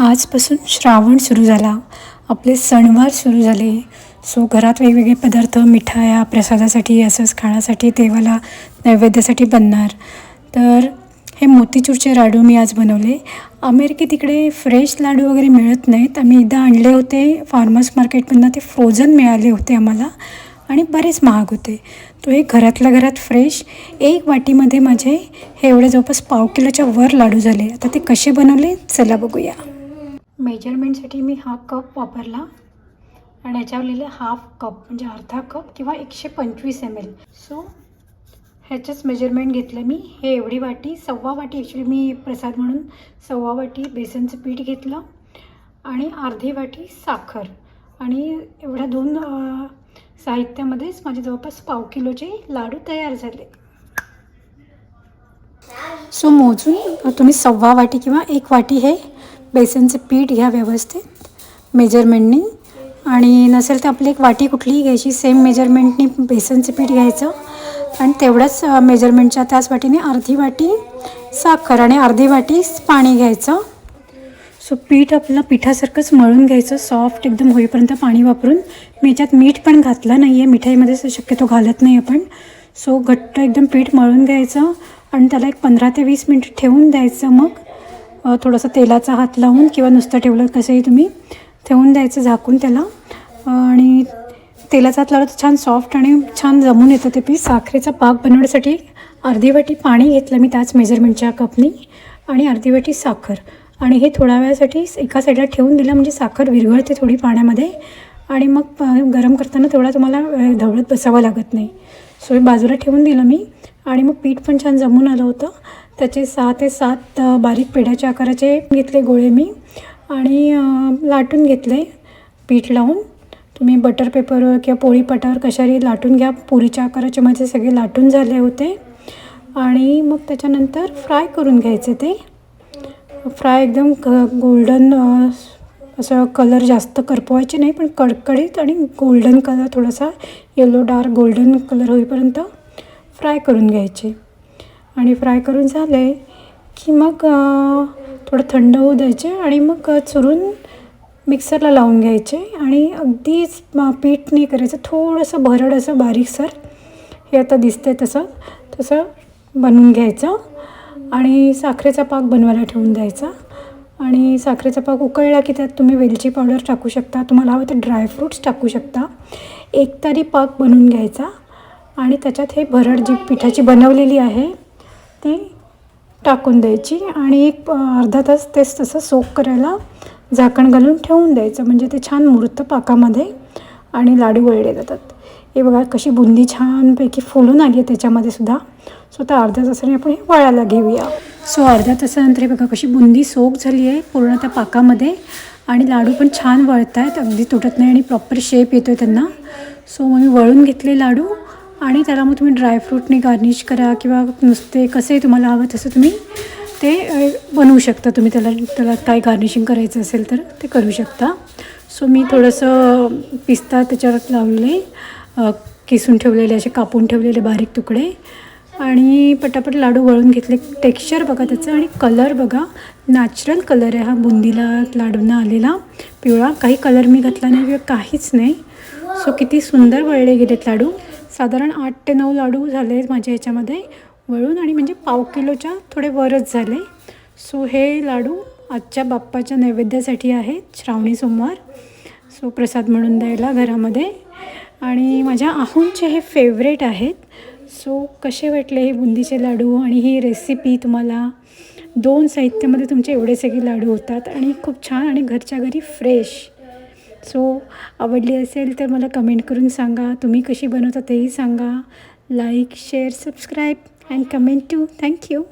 आजपासून श्रावण सुरू झाला. आपले सणवार सुरू झाले. सो घरात वेगवेगळे पदार्थ मिठाया प्रसादासाठी असंच खाण्यासाठी देवाला नैवेद्यासाठी बनणार. तर हे मोतीचूरचे लाडू मी आज बनवले. अमेरिकेत तिकडे फ्रेश लाडू वगैरे मिळत नाहीत. आम्ही एकदा आणले होते. फार्मर्स मार्केटमधनं ते फ्रोझन मिळाले होते आम्हाला. आणि बरेच महाग होते. तो एक घरातल्या घरात फ्रेश एक वाटीमध्ये माझे हे एवढे जवळपास पाव किलोच्या वर लाडू झाले. आता ते कसे बनवले? चला बघूया. मेजरमेंटसाठी मी हा कप वापरला आणि याच्यावर लिहिलं हाफ कप म्हणजे अर्धा कप किंवा एकशे पंचवीस एम एल सो ह्याचंच मेजरमेंट घेतलं मी. हे एवढी वाटी सव्वा वाटी ॲक्च्युली मी प्रसाद म्हणून सव्वा वाटी बेसनचं पीठ घेतलं आणि अर्धी वाटी साखर. आणि एवढ्या दोन साहित्यामध्येच माझे जवळपास पाव किलोचे लाडू तयार झाले. सो मोजून तुम्ही सव्वा वाटी किंवा एक वाटी हे बेसनचं पीठ घ्या व्यवस्थित. मेजरमेंटनी आणि नसेल तर आपली एक वाटी कुठलीही घ्यायची. सेम मेजरमेंटनी बेसनचं पीठ घ्यायचं. आणि तेवढ्याच मेजरमेंटच्या त्याच वाटीने अर्धी वाटी साखर आणि अर्धी वाटी पाणी घ्यायचं. सो पीठ आपलं पिठासारखंच मळून घ्यायचं. सॉफ्ट एकदम होईपर्यंत पाणी वापरून. मी याच्यात मीठ पण घातलं नाही आहे मिठाईमध्ये शक्यतो घालत नाही आपण. सो घट्ट एकदम पीठ मळून घ्यायचं. आणि त्याला एक पंधरा ते वीस मिनिट ठेवून द्यायचं मग. थोडासा तेलाचा हात लावून किंवा नुसतं ठेवलं कसंही तुम्ही ठेवून द्यायचं झाकून त्याला. आणि तेलाचा हात लावला तर छान सॉफ्ट आणि छान जमून येतं ते पीठ साखरेचा पाक बनवण्यासाठी अर्धी वाटी पाणी घेतलं मी त्याच मेजरमेंटच्या कपनी आणि अर्धी वाटी साखर. आणि हे थोड्या वेळासाठी एका साईडला ठेवून दिलं म्हणजे साखर विरघळते थोडी पाण्यामध्ये. आणि मग गरम करताना तेवढा तुम्हाला ढवळत बसावं लागत नाही. सो हे बाजूला ठेवून दिलं मी. आणि मग पीठ पण छान जमून आलं होतं. त्याचे सहा ते सात बारीक पेढ्याच्या आकाराचे घेतले गोळे मी. आणि लाटून घेतले पीठ लावून. तुम्ही बटर पेपरवर किंवा पोळी पटावर कशाही लाटून घ्या. पुरीच्या आकाराचे माझे सगळे लाटून झाले होते. आणि मग त्याच्यानंतर फ्राय करून घ्यायचे ते. फ्राय एकदम क गोल्डन असं कलर जास्त करपवायचे नाही पण कडकडीत आणि गोल्डन कलर थोडासा येलो डार्क गोल्डन कलर होईपर्यंत फ्राय करून घ्यायचे. आणि फ्राय करून झाले की मग थोडं थंड होऊ द्यायचे आणि मग चुरून मिक्सरला लावून घ्यायचे आणि अगदीच पीठ नाही करायचं थोडंसं भरड असं बारीकसर हे आता दिसतंय तसं तसं बनवून घ्यायचं आणि साखरेचा पाक बनवायला ठेवून द्यायचा. आणि साखरेचा पाक उकळला की त्यात तुम्ही वेलची पावडर टाकू शकता तुम्हाला हवं तर ड्रायफ्रूट्स टाकू शकता. एक तरी पाक बनवून घ्यायचा आणि त्याच्यात हे भरड जी पिठाची बनवलेली आहे ती टाकून द्यायची आणि एक अर्धा तास तेच तसं सोक करायला झाकण घालून ठेवून द्यायचं. म्हणजे ते छान मुरतं पाकामध्ये आणि लाडू वळले जातात. हे बघा कशी बुंदी छानपैकी फुलून आली आहे त्याच्यामध्ये सुद्धा. सो आता अर्ध्या तासाने आपण हे वळायला घेऊया. सो अर्ध्या तासानंतर हे बघा कशी बुंदी सोक झाली आहे पूर्ण त्या पाकामध्ये. आणि लाडू पण छान वळत आहेत अगदी तुटत नाही आणि प्रॉपर शेप येतो आहे त्यांना. सो मग मी वळून घेतले लाडू. आणि त्याला मग तुम्ही ड्रायफ्रूटने गार्निश करा किंवा नुसते कसे तुम्हाला हवं तसं तुम्ही ते बनवू शकता. तुम्ही त्याला त्याला काय गार्निशिंग करायचं असेल तर ते करू शकता. सो मी थोडंसं पिस्ता त्याच्यावर लावले. किसून ठेवलेले असे कापून ठेवलेले बारीक तुकडे. आणि पटापट लाडू वळून घेतले. टेक्स्चर बघा त्याचं आणि कलर बघा. नॅचरल कलर आहे हा बुंदीला लाडूंना आलेला. पिवळा. काही कलर मी घातला नाही किंवा काहीच नाही. सो किती सुंदर वळले गेलेत लाडू. साधारण आठ ते नऊ लाडू झाले माझ्या ह्याच्यामध्ये वळून आणि म्हणजे पाव किलोच्या थोडे वरच झाले. सो हे लाडू आजच्या बाप्पाच्या नैवेद्यासाठी आहेत श्रावणी सोमवार. सो प्रसाद म्हणून द्यायला घरामध्ये. आणि माझ्या आहूंचे हे फेवरेट आहेत. सो कसे वाटले हे बुंदीचे लाडू आणि ही रेसिपी तुम्हाला? दोन साहित्यामध्ये तुमचे एवढे सगळे लाडू होतात आणि खूप छान आणि घरच्या घरी फ्रेश सो आवडली असेल तर मला कमेंट करून सांगा. तुम्ही कशी बनवता तेही सांगा. Like share subscribe and comment too thank you